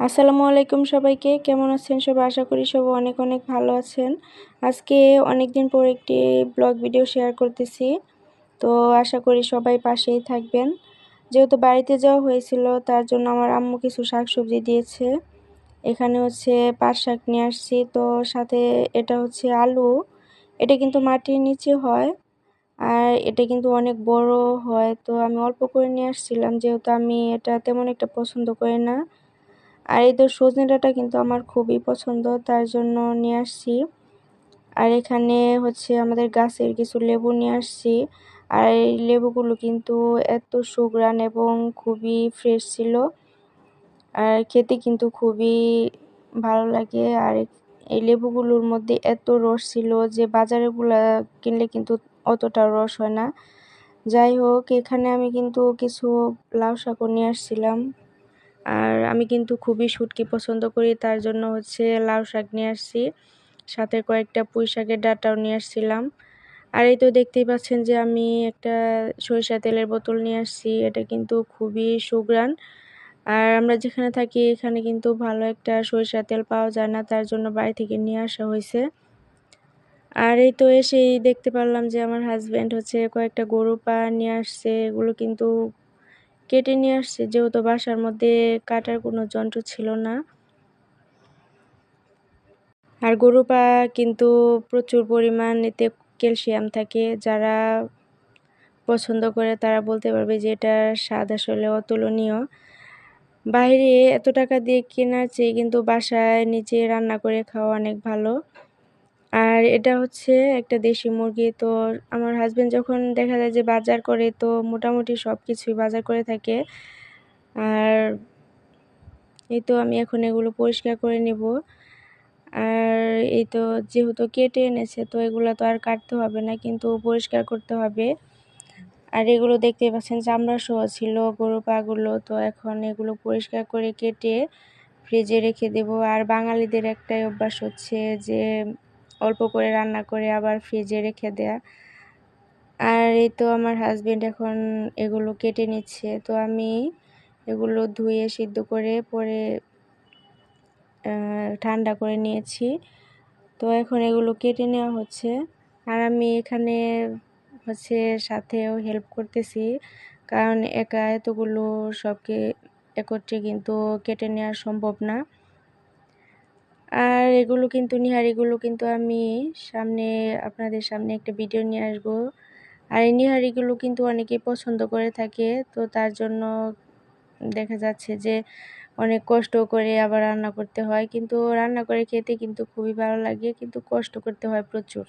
আসসালামু আলাইকুম সবাইকে। কেমন আছেন সবাই? আশা করি সব অনেক অনেক ভালো আছেন। আজকে অনেক দিন পর একটি ব্লগ ভিডিও শেয়ার করতেছি। তো আশা করি সবাই পাশেই থাকবেন। যেহেতু বাড়িতে যাওয়া হয়েছিল, তার জন্য আমার আম্মু কিছু শাকসবজি দিয়েছে। এখানে হচ্ছে পাট শাক নিয়ে আসছি। তো সাথে এটা হচ্ছে আলু। এটা কিন্তু মাটির নিচে হয় আর এটা কিন্তু অনেক বড় হয়। তো আমি অল্প করে নিয়ে আসছিলাম, যেহেতু আমি এটা তেমন একটা পছন্দ করি না। আর এই তো সজনে ডাঁটা কিন্তু আমার খুবই পছন্দ, তার জন্য নিয়ে আসছি। আর এখানে হচ্ছে আমাদের গাছের কিছু লেবু নিয়ে আসছি। আর এই লেবুগুলো কিন্তু এত সুগ্রান এবং খুবই ফ্রেশ ছিল। আর খেতে কিন্তু খুবই ভালো লাগে। আর এই লেবুগুলোর মধ্যে এত রস ছিল যে বাজারেগুলা কিনলে কিন্তু অতটা রস হয় না। যাই হোক, এখানে আমি কিন্তু কিছু লাউ শাকও নিয়ে আসছিলাম। আর আমি কিন্তু খুবই শুটকি পছন্দ করি, তার জন্য হচ্ছে লাউ শাক নিয়ে আসছি। সাথে কয়েকটা পুঁই শাকের ডাটাও নিয়ে আসছিলাম। আর এই তো দেখতেই পাচ্ছেন যে আমি একটা সরিষা তেলের বোতল নিয়ে আসছি, এটা কিন্তু খুবই সুগ্রান আর আমরা যেখানে থাকি, এখানে কিন্তু ভালো একটা সরিষা তেল পাওয়া যায় না, তার জন্য বাড়ি থেকে নিয়ে আসা হয়েছে। আর এই তো এসেই দেখতে পারলাম যে আমার হাজব্যান্ড হচ্ছে কয়েকটা গরু পা নিয়ে আসছে, এগুলো কিন্তু কেটে নিয়ে আসছে, যেহেতু বাসার মধ্যে কাটার কোনো যন্ত্র ছিল না। আর গরু পা কিন্তু প্রচুর পরিমাণ এতে ক্যালসিয়াম থাকে, যারা পছন্দ করে তারা বলতে পারবে যে এটার স্বাদ আসলে অতুলনীয়। বাইরে এত টাকা দিয়ে কেনার চেয়ে কিন্তু বাসায় নিজে রান্না করে খাওয়া অনেক ভালো। আর এটা হচ্ছে একটা দেশি মুরগি। তো আমার হাজব্যান্ড যখন দেখা যায় যে বাজার করে, তো মোটামুটি সব কিছুই বাজার করে থাকে। আর এই তো আমি এখন এগুলো পরিষ্কার করে নেব। আর এই তো যেহেতু কেটে এনেছে, তো এগুলো তো আর কাটতে হবে না, কিন্তু পরিষ্কার করতে হবে। আর এগুলো দেখতে পাচ্ছেন চামড়া সহ ছিল, গরু পাগুলো, তো এখন এগুলো পরিষ্কার করে কেটে ফ্রিজে রেখে দেব। আর বাঙালিদের একটাই অভ্যাস হচ্ছে যে অল্প করে রান্না করে আবার ফ্রিজে রেখে দেয়া। আর এই তো আমার হাজবেন্ড এখন এগুলো কেটে নিচ্ছে। তো আমি এগুলো ধুয়ে সিদ্ধ করে পরে ঠান্ডা করে নিয়েছি। তো এখন এগুলো কেটে নেওয়া হচ্ছে। আর আমি এখানে হচ্ছে সাথেও হেল্প করতেছি। কারণ একা এতগুলো সবকে একত্রে কিন্তু কেটে নেওয়া সম্ভব না। আর এগুলো কিন্তু নিহারিগুলো কিন্তু আমি সামনে, আপনাদের সামনে একটা ভিডিও নিয়ে আসব। আর এই নিহারিগুলো কিন্তু অনেকেই পছন্দ করে থাকে, তো তার জন্য দেখা যাচ্ছে যে অনেক কষ্ট করে আবার রান্না করতে হয়। কিন্তু রান্না করে খেতে কিন্তু খুবই ভালো লাগে, কিন্তু কষ্ট করতে হয় প্রচুর।